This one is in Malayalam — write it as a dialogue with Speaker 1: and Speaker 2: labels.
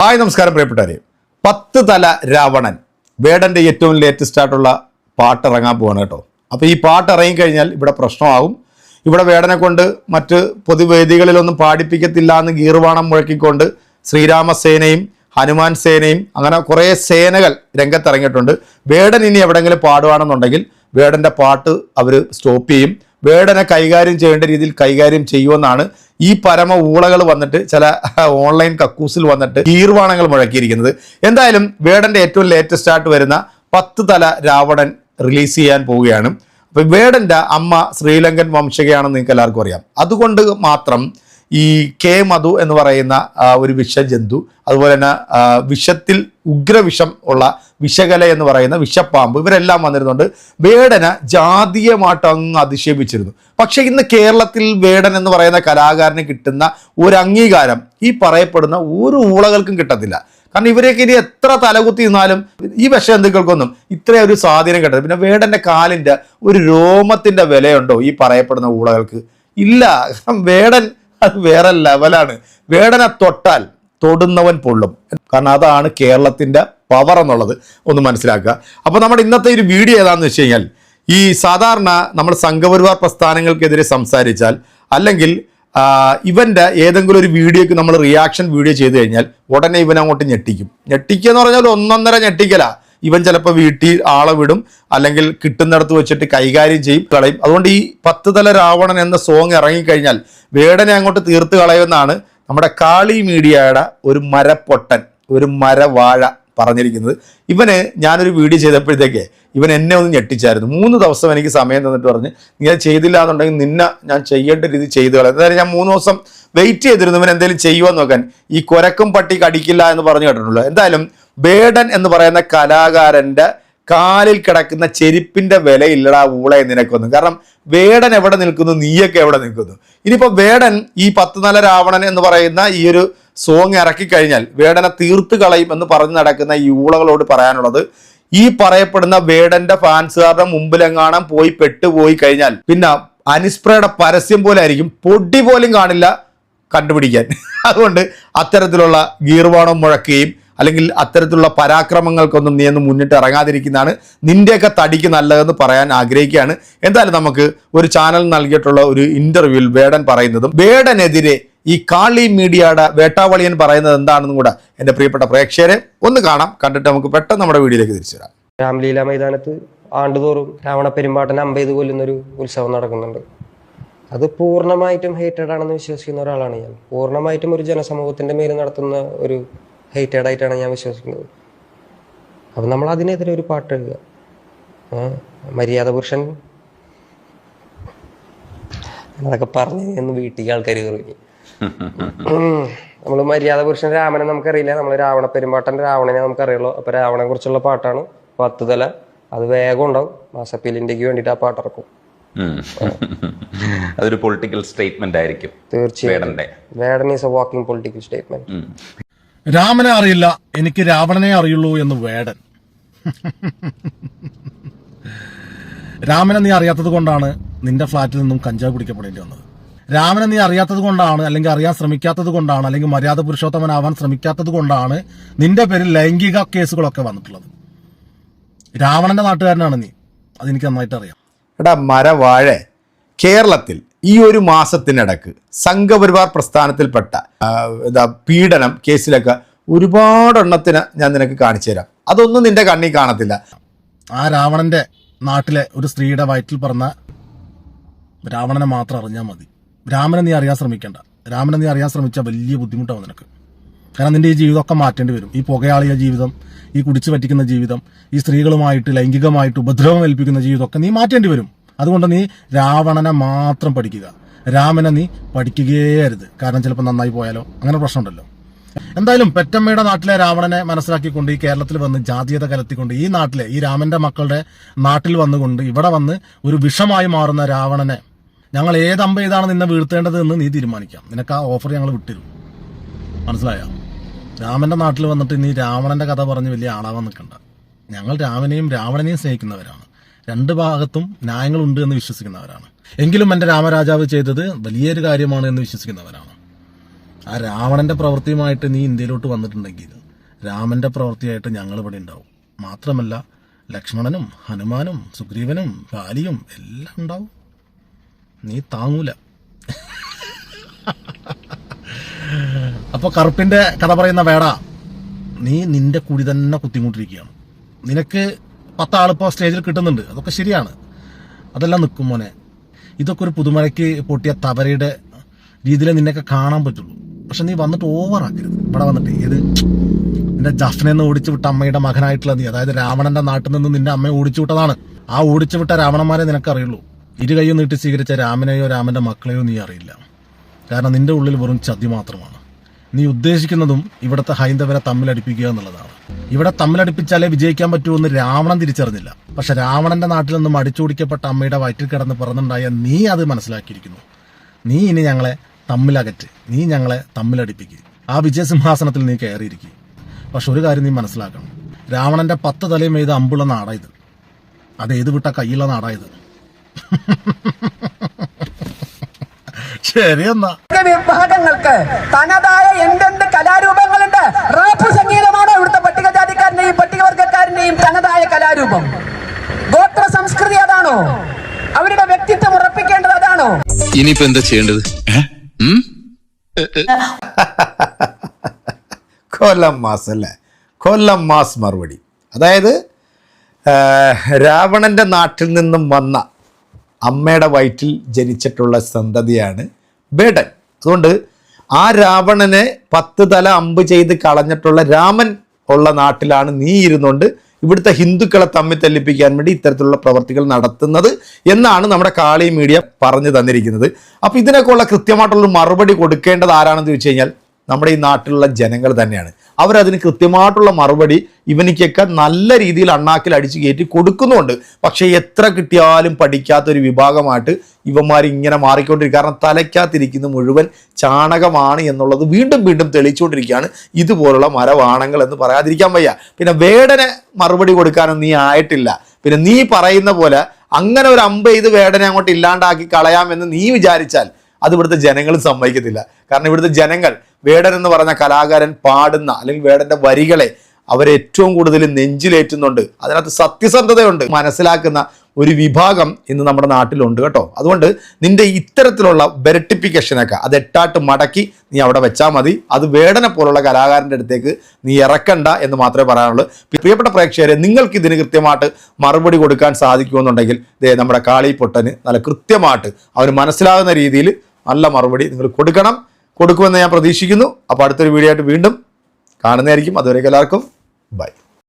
Speaker 1: ഹായ് നമസ്കാരം പ്രിയപ്പെട്ടവരെ. പത്ത് തല രാവണൻ. വേടന്റെ ഏറ്റവും ലേറ്റസ്റ്റ് ആയിട്ടുള്ള പാട്ട് ഇറങ്ങാൻ പോവാണ് കേട്ടോ. അപ്പോൾ ഈ പാട്ട് ഇറങ്ങിക്കഴിഞ്ഞാൽ ഇവിടെ പ്രശ്നമാകും. ഇവിടെ വേടനെ കൊണ്ട് മറ്റ് പൊതുവേദികളിലൊന്നും പാടിപ്പിക്കത്തില്ല എന്ന് ഗീർവാണം മുഴക്കിക്കൊണ്ട് ശ്രീരാമസേനയും ഹനുമാൻ സേനയും അങ്ങനെ കുറേ സേനകൾ രംഗത്തിറങ്ങിയിട്ടുണ്ട്. വേടൻ ഇനി എവിടെയെങ്കിലും പാടുവാണെന്നുണ്ടെങ്കിൽ വേടന്റെ പാട്ട് അവർ സ്റ്റോപ്പ് ചെയ്യും. വേടനെ കൈകാര്യം ചെയ്യേണ്ട രീതിയിൽ കൈകാര്യം ചെയ്യുമെന്നാണ് ഈ പരമ ഊളകൾ വന്നിട്ട് ചില ഓൺലൈൻ കക്കൂസിൽ വന്നിട്ട് കീർവാണങ്ങൾ മുഴക്കിയിരിക്കുന്നത്. എന്തായാലും വേടന്റെ ഏറ്റവും ലേറ്റസ്റ്റ് ആയിട്ട് വരുന്ന പത്ത് തല രാവണൻ റിലീസ് ചെയ്യാൻ പോവുകയാണ്. അപ്പൊ വേടന്റെ അമ്മ ശ്രീലങ്കൻ വംശകയാണെന്ന് നിങ്ങൾക്ക് എല്ലാവർക്കും അറിയാം. അതുകൊണ്ട് മാത്രം ഈ കെ മധു എന്ന് പറയുന്ന ഒരു വിഷജന്തു അതുപോലെ തന്നെ വിഷത്തിൽ ഉഗ്രവിഷം ഉള്ള വിഷകല എന്ന് പറയുന്ന വിഷപ്പാമ്പ് ഇവരെല്ലാം വന്നിരുന്നുണ്ട് വേടന ജാതീയമായിട്ട് അങ്ങ് അധിക്ഷേപിച്ചിരുന്നു. പക്ഷേ ഇന്ന് കേരളത്തിൽ വേടൻ എന്ന് പറയുന്ന കലാകാരന് കിട്ടുന്ന ഒരു അംഗീകാരം ഈ പറയപ്പെടുന്ന ഒരു ഊളകൾക്കും കിട്ടത്തില്ല. കാരണം ഇവരെയൊക്കെ ഇനി എത്ര തലകുത്തി നിന്നാലും ഈ വിഷജന്തുക്കൾക്കൊന്നും ഇത്രയും ഒരു സ്വാധീനം കിട്ടത്തില്ല. പിന്നെ വേടന്റെ കാലിന്റെ ഒരു രോമത്തിന്റെ വിലയുണ്ടോ ഈ പറയപ്പെടുന്ന ഊളകൾക്ക്? ഇല്ല. വേടൻ അത് വേറെ ലെവലാണ്. വേടനെ തൊട്ടാൽ തൊടുന്നവൻ പൊള്ളും. കാരണം അതാണ് കേരളത്തിന്റെ പവർ എന്നുള്ളത് ഒന്ന് മനസ്സിലാക്കുക. അപ്പോൾ നമ്മുടെ ഇന്നത്തെ ഒരു വീഡിയോ ഏതാണെന്ന് വെച്ച് കഴിഞ്ഞാൽ ഈ സാധാരണ നമ്മൾ സംഘപരിവാർ പ്രസ്ഥാനങ്ങൾക്കെതിരെ സംസാരിച്ചാൽ അല്ലെങ്കിൽ ഇവന്റെ ഏതെങ്കിലും ഒരു വീഡിയോക്ക് നമ്മൾ റിയാക്ഷൻ വീഡിയോ ചെയ്തു കഴിഞ്ഞാൽ ഉടനെ ഇവൻ അങ്ങോട്ട് ഞെട്ടിക്കും. ഞെട്ടിക്കുക എന്ന് പറഞ്ഞാൽ ഒന്നൊന്നര ഞെട്ടിക്കല. ഇവൻ ചിലപ്പോൾ വീട്ടിൽ ആളെ വിടും അല്ലെങ്കിൽ കിട്ടുന്നിടത്ത് വെച്ചിട്ട് കൈകാര്യം ചെയ്യും കളയും. അതുകൊണ്ട് ഈ പത്ത് തല രാവണൻ എന്ന സോങ് ഇറങ്ങിക്കഴിഞ്ഞാൽ വേടനെ അങ്ങോട്ട് തീർത്ത് കളയുമെന്നാണ് നമ്മുടെ കാളി മീഡിയയുടെ ഒരു മരപ്പൊട്ടൻ ഒരു മരവാഴ പറഞ്ഞിരിക്കുന്നത്. ഇവന് ഞാനൊരു വീഡിയോ ചെയ്തപ്പോഴത്തേക്ക് ഇവൻ എന്നെ ഒന്ന് ഞെട്ടിച്ചായിരുന്നു. മൂന്ന് ദിവസം എനിക്ക് സമയം തന്നിട്ട് പറഞ്ഞ് നീ അത് ചെയ്തില്ല എന്നുണ്ടെങ്കിൽ നിന്നെ ഞാൻ ചെയ്യേണ്ട രീതി ചെയ്തു കളയാം. അതായത് ഞാൻ മൂന്ന് ദിവസം വെയിറ്റ് ചെയ്തിരുന്നു ഇവൻ എന്തെങ്കിലും ചെയ്യുമോ നോക്കാൻ. ഈ കൊരക്കും പട്ടി കടിക്കില്ല എന്ന് പറഞ്ഞു കേട്ടിട്ടുള്ളൂ എന്തായാലും ബേഡൻ എന്ന് പറയുന്ന കലാകാരന്റെ കാലിൽ കിടക്കുന്ന ചെരുപ്പിന്റെ വിലയില്ലടാ ഊളെ നിനക്കൊന്നും. കാരണം വേടൻ എവിടെ നിൽക്കുന്നു? നീയൊക്കെ എവിടെ നിൽക്കുന്നു? ഇനിയിപ്പോൾ വേടൻ ഈ പത്ത് നല്ല രാവണൻ എന്ന് പറയുന്ന ഈ ഒരു സോങ് ഇറക്കി കഴിഞ്ഞാൽ വേടനെ തീർത്ത് കളയും എന്ന് പറഞ്ഞു നടക്കുന്ന ഈ ഊളകളോട് പറയാനുള്ളത് ഈ പറയപ്പെടുന്ന വേടന്റെ ഫാൻസുകാരുടെ മുമ്പിലെങ്ങാണം പോയി പെട്ടുപോയി കഴിഞ്ഞാൽ പിന്നെ അനുസ്പ്രയുടെ പരസ്യം പോലെ ആയിരിക്കും. പൊടി പോലും കാണില്ല കണ്ടുപിടിക്കാൻ. അതുകൊണ്ട് അത്തരത്തിലുള്ള ഗീർവാണം മുഴക്കുകയും അല്ലെങ്കിൽ അത്തരത്തിലുള്ള പരാക്രമങ്ങൾക്കൊന്നും നീ ഒന്ന് മുന്നിട്ട് ഇറങ്ങാതിരിക്കുന്നതാണ് നിന്റെയൊക്കെ തടിക്ക് നല്ലതെന്ന് പറയാൻ ആഗ്രഹിക്കുകയാണ്. എന്തായാലും നമുക്ക് ഒരു ചാനൽ നൽകിയിട്ടുള്ള ഒരു ഇന്റർവ്യൂവിൽ വേടൻ പറയുന്നതും വേടനെതിരെ ഈ കാളി മീഡിയയുടെ വേട്ടാവളിയൻ പറയുന്നത് എന്താണെന്നും കൂടെ എന്റെ പ്രിയപ്പെട്ട പ്രേക്ഷകരെ ഒന്ന് കാണാം. കണ്ടിട്ട് നമുക്ക് പെട്ടെന്ന് നമ്മുടെ വീഡിയോയിലേക്ക് തിരിച്ചു വരാം.
Speaker 2: രാംലീല മൈതാനത്ത് ആണ്ടുതോറും രാവണ പെരുമ്പാട്ടനെ അമ്പെയ്ത് കൊല്ലുന്നൊരു ഉത്സവം നടക്കുന്നുണ്ട്. അത് പൂർണമായിട്ടും ഹേറ്റഡ് ആണെന്ന് വിശ്വസിക്കുന്ന ഒരാളാണ് ഞാൻ പൂർണമായിട്ടും ഒരു ജനസമൂഹത്തിന്റെ മേൽ നടത്തുന്ന ഒരു ഹേറ്റഡ് ആയിട്ടാണ് ഞാൻ വിശ്വസിക്കുന്നത്. അപ്പം നമ്മൾ അതിനെതിരെ ഒരു പാട്ട് എഴുതുക? മര്യാദ പുരുഷൻ. അതൊക്കെ പറഞ്ഞു എന്ന് വീട്ടിൽ ആൾക്കാർ കയറി നമ്മൾ മര്യാദ പുരുഷൻ രാമനെ നമുക്കറിയില്ല. നമ്മൾ രാവണ പെരുമ്പാട്ടൻ രാവണനെ നമുക്കറിയുള്ളൂ. അപ്പൊ രാവണനെ കുറിച്ചുള്ള പാട്ടാണ്. പത്ത് തല. അത് വേഗം ഉണ്ടാവും. മാസപ്പീലിന്റെക്ക് വേണ്ടിയിട്ട് ആ പാട്ടിറക്കും.
Speaker 3: അതൊരു പൊളിറ്റിക്കൽ സ്റ്റേറ്റ്മെന്റ് ആയിരിക്കും.
Speaker 2: തീർച്ചയായിട്ടും
Speaker 3: വേടന്റെ
Speaker 2: Vedan is a walking political statement.
Speaker 4: രാമനെ അറിയില്ല എനിക്ക് രാവണനെ അറിയുള്ളൂ എന്ന് വേടൻ. രാമനെ നീ അറിയാത്തത് കൊണ്ടാണ് നിന്റെ ഫ്ളാറ്റിൽ നിന്നും കഞ്ചാവ് പിടിക്കപ്പെടേണ്ടി വന്നത്. രാമനെ നീ അറിയാത്തത് കൊണ്ടാണ് അല്ലെങ്കിൽ അറിയാൻ ശ്രമിക്കാത്തത് കൊണ്ടാണ് അല്ലെങ്കിൽ മര്യാദ പുരുഷോത്തമനാവാൻ ശ്രമിക്കാത്തത് കൊണ്ടാണ് നിന്റെ പേരിൽ ലൈംഗിക കേസുകളൊക്കെ വന്നിട്ടുള്ളത്. രാവണന്റെ നാട്ടുകാരനാണ് നീ. അതെനിക്ക് നന്നായിട്ട് അറിയാം.
Speaker 1: എടാ മരവാഴ കേരളത്തിൽ ഈ ഒരു മാസത്തിനിടക്ക് സംഘപരിവാർ പ്രസ്ഥാനത്തിൽപ്പെട്ട എന്താ പീഡനം കേസിലൊക്കെ ഒരുപാട് എണ്ണത്തിന് ഞാൻ നിനക്ക് കാണിച്ചു തരാം. അതൊന്നും നിന്റെ കണ്ണിൽ കാണത്തില്ല.
Speaker 4: ആ രാവണന്റെ നാട്ടിലെ ഒരു സ്ത്രീയുടെ വയറ്റിൽ പറഞ്ഞ രാവണനെ മാത്രം അറിഞ്ഞാൽ മതി. രാമനെ നീ അറിയാൻ ശ്രമിക്കണ്ട. രാമനെ നീ അറിയാൻ ശ്രമിച്ചാൽ വലിയ ബുദ്ധിമുട്ടാവും നിനക്ക്. കാരണം നിന്റെ ഈ ജീവിതമൊക്കെ മാറ്റേണ്ടി വരും. ഈ പുകയാളിയ ജീവിതം ഈ കുടിച്ചു പറ്റിക്കുന്ന ജീവിതം ഈ സ്ത്രീകളുമായിട്ട് ലൈംഗികമായിട്ട് ഉപദ്രവം ഏൽപ്പിക്കുന്ന ജീവിതമൊക്കെ നീ മാറ്റേണ്ടി വരും. അതുകൊണ്ട് നീ രാവണനെ മാത്രം പഠിക്കുക. രാമനെ നീ പഠിക്കുകയേ അരുത് കാരണം ചിലപ്പോൾ നന്നായി പോയാലോ? അങ്ങനെ പ്രശ്നമുണ്ടല്ലോ. എന്തായാലും പെറ്റമ്മയുടെ നാട്ടിലെ രാവണനെ മനസ്സിലാക്കിക്കൊണ്ട് ഈ കേരളത്തിൽ വന്ന് ജാതീയത കലർത്തിക്കൊണ്ട് ഈ നാട്ടിലെ ഈ രാമന്റെ മക്കളുടെ നാട്ടിൽ വന്നുകൊണ്ട് ഇവിടെ വന്ന് ഒരു വിഷമായി മാറുന്ന രാവണനെ ഞങ്ങൾ ഏത് അമ്പ ഏതാണ് നിന്നെ വീഴ്ത്തേണ്ടത് എന്ന് നീ തീരുമാനിക്കാം. നിനക്ക് ആ ഓഫർ ഞങ്ങൾ വിട്ടിരും. മനസ്സിലായോ? രാമന്റെ നാട്ടിൽ വന്നിട്ട് നീ രാവണന്റെ കഥ പറഞ്ഞ് വലിയ ആളാവാൻ നിൽക്കണ്ട. ഞങ്ങൾ രാമനെയും രാവണനെയും സ്നേഹിക്കുന്നവരാണ്. രണ്ട് ഭാഗത്തും ന്യായങ്ങളുണ്ട് എന്ന് വിശ്വസിക്കുന്നവരാണ്. എങ്കിലും എന്റെ രാമരാജാവ് ചെയ്തത് വലിയൊരു കാര്യമാണ് എന്ന് വിശ്വസിക്കുന്നവരാണ്. ആ രാവണന്റെ പ്രവൃത്തിയുമായിട്ട് നീ ഇന്ത്യയിലോട്ട് വന്നിട്ടുണ്ടെങ്കിൽ രാമന്റെ പ്രവൃത്തിയായിട്ട് ഞങ്ങൾ ഇവിടെ ഉണ്ടാവും. മാത്രമല്ല ലക്ഷ്മണനും ഹനുമാനും സുഗ്രീവനും ബാലിയും എല്ലാം ഉണ്ടാവും. നീ താങ്ങൂല. അപ്പൊ കറുപ്പിന്റെ കഥ പറയുന്ന വേട. നീ നിന്റെ കുടി തന്നെ കുത്തിമുട്ടിരിക്കുകയാണ്. നിനക്ക് പത്താളിപ്പോ സ്റ്റേജിൽ കിട്ടുന്നുണ്ട്. അതൊക്കെ ശരിയാണ്. അതെല്ലാം നിൽക്കും മോനെ. ഇതൊക്കെ ഒരു പുതുമലയ്ക്ക് പൊട്ടിയ തവരയുടെ രീതിയിൽ നിന്നെയൊക്കെ കാണാൻ പറ്റുള്ളൂ. പക്ഷെ നീ വന്നിട്ട് ഓവർ ആക്കരുത് ഇവിടെ വന്നിട്ട് ഏത് നിന്റെ ജഫ്നെ എന്ന് ഓടിച്ചു വിട്ട അമ്മയുടെ മകനായിട്ടുള്ള നീ അതായത് രാവണന്റെ നാട്ടിൽ നിന്ന് നിന്റെ അമ്മയെ ഓടിച്ചു വിട്ടതാണ്. ആ ഓടിച്ചു വിട്ട രാവണന്മാരെ നിനക്കറിയുള്ളൂ. ഇരു കൈയും നീട്ടി സ്വീകരിച്ച രാമനെയോ രാമന്റെ മക്കളെയോ നീ അറിയില്ല. കാരണം നിന്റെ ഉള്ളിൽ വെറും ചതി മാത്രമാണ്. നീ ഉദ്ദേശിക്കുന്നതും ഇവിടുത്തെ ഹൈന്ദവരെ തമ്മിലടിപ്പിക്കുക എന്നുള്ളതാണ്. ഇവിടെ തമ്മിലടിപ്പിച്ചാലേ വിജയിക്കാൻ പറ്റുമെന്ന് രാവണൻ തിരിച്ചറിഞ്ഞില്ല. പക്ഷെ രാവണന്റെ നാട്ടിൽ നിന്നും അടിച്ചുപിടിക്കപ്പെട്ട അമ്മയുടെ വയറ്റിൽ കിടന്ന് പിറന്നുണ്ടായ നീ അത് മനസ്സിലാക്കിയിരിക്കുന്നു. നീ ഇനി ഞങ്ങളെ തമ്മിലകറ്റ്. നീ ഞങ്ങളെ തമ്മിലടിപ്പിക്ക്. ആ വിജയസിംഹാസനത്തിൽ നീ കയറിയിരിക്കുക പക്ഷെ ഒരു കാര്യം നീ മനസ്സിലാക്കണം. രാവണന്റെ പത്ത് തലയും എഴുത അമ്പുള്ള നാടായത് അത് ഏത് വിട്ട കയ്യുള്ള നാടായത് ശരി എന്നാ.
Speaker 5: വിഭാഗങ്ങൾക്ക് തനതായ എന്തെന്ത് കലാരൂപങ്ങളുണ്ട്? റാപ്പ് സംഗീതമാണോ ഇവിടുത്തെ കലാരൂപം ഗോത്ര സംസ്കൃതി അതാണോ? അവരുടെ വ്യക്തിത്വം ഉറപ്പിക്കേണ്ടത് അതാണോ?
Speaker 6: ഇനിയിപ്പോ എന്താ ചെയ്യേണ്ടത്?
Speaker 1: കൊല്ലം മാസ് അല്ലേ? കൊല്ലം മാസ് മറുപടി. അതായത് രാവണന്റെ രാവണന്റെ നാട്ടിൽ നിന്നും വന്ന അമ്മയുടെ വയറ്റിൽ ജനിച്ചിട്ടുള്ള സന്തതിയാണ് ബേഡൻ അതുകൊണ്ട് ആ രാവണനെ പത്ത് തല അമ്പ് ചെയ്ത് കളഞ്ഞിട്ടുള്ള രാമൻ ഉള്ള നാട്ടിലാണ് നീ ഇരുന്നുകൊണ്ട് ഇവിടുത്തെ ഹിന്ദുക്കളെ തമ്മിൽ തെല്ലിപ്പിക്കാൻ വേണ്ടി ഇത്തരത്തിലുള്ള പ്രവർത്തികൾ നടത്തുന്നത് എന്നാണ് നമ്മുടെ കാളി മീഡിയ പറഞ്ഞു തന്നിരിക്കുന്നത്. അപ്പോൾ ഇതിനൊക്കെയുള്ള കൃത്യമായിട്ടുള്ള മറുപടി കൊടുക്കേണ്ടത് ആരാണെന്ന് ചോദിച്ചു കഴിഞ്ഞാൽ നമ്മുടെ ഈ നാട്ടിലുള്ള ജനങ്ങൾ തന്നെയാണ്. അവരതിന് കൃത്യമായിട്ടുള്ള മറുപടി ഇവനിക്കൊക്കെ നല്ല രീതിയിൽ അണ്ണാക്കിൽ അടിച്ചു കയറ്റി കൊടുക്കുന്നുണ്ട് പക്ഷേ എത്ര കിട്ടിയാലും പഠിക്കാത്ത ഒരു വിഭാഗമായിട്ട് ഇവന്മാർ ഇങ്ങനെ മാറിക്കൊണ്ടിരിക്കും. കാരണം തലയ്ക്കകത്തിരിക്കുന്ന മുഴുവൻ ചാണകമാണ് എന്നുള്ളത് വീണ്ടും വീണ്ടും തെളിയിച്ചുകൊണ്ടിരിക്കുകയാണ്. ഇതുപോലുള്ള മരവാണങ്ങൾ എന്ന് പറയാതിരിക്കാൻ വയ്യ. പിന്നെ വേടനെ മറുപടി കൊടുക്കാനൊന്നും നീ ആയിട്ടില്ല. പിന്നെ നീ പറയുന്ന പോലെ അങ്ങനെ ഒരു അമ്പ ചെയ്ത് വേടനെ അങ്ങോട്ട് ഇല്ലാണ്ടാക്കി കളയാമെന്ന് നീ വിചാരിച്ചാൽ അത് ഇവിടുത്തെ ജനങ്ങൾ സമ്മതിക്കത്തില്ല. കാരണം ഇവിടുത്തെ ജനങ്ങൾ വേടൻ എന്ന് പറഞ്ഞ കലാകാരൻ പാടുന്ന അല്ലെങ്കിൽ വേടന്റെ വരികളെ അവരേറ്റവും കൂടുതൽ നെഞ്ചിലേറ്റുന്നുണ്ട്. അതിനകത്ത് സത്യസന്ധതയുണ്ട്. മനസ്സിലാക്കുന്ന ഒരു വിഭാഗം ഇന്ന് നമ്മുടെ നാട്ടിലുണ്ട് കേട്ടോ. അതുകൊണ്ട് നിന്റെ ഇത്തരത്തിലുള്ള ബെരട്ടിപ്പിക്കേഷനൊക്കെ അത് എട്ടാട്ട് മടക്കി നീ അവിടെ വെച്ചാൽ മതി. അത് വേടനെ പോലുള്ള കലാകാരന്റെ അടുത്തേക്ക് നീ ഇറക്കണ്ട എന്ന് മാത്രമേ പറയാനുള്ളൂ. പ്രിയപ്പെട്ട പ്രേക്ഷകരെ നിങ്ങൾക്ക് ഇതിന് കൃത്യമായിട്ട് മറുപടി കൊടുക്കാൻ സാധിക്കുമെന്നുണ്ടെങ്കിൽ ദേ നമ്മുടെ കാളി പൊട്ടന് നല്ല കൃത്യമായിട്ട് അവർ മനസ്സിലാകുന്ന രീതിയിൽ നല്ല മറുപടി നിങ്ങൾ കൊടുക്കണം. കൊടുക്കുമെന്ന് ഞാൻ പ്രതീക്ഷിക്കുന്നു. അപ്പോൾ അടുത്തൊരു വീഡിയോ ആയിട്ട് വീണ്ടും കാണുന്നതായിരിക്കും. അതുവരേക്കും എല്ലാവർക്കും ബൈ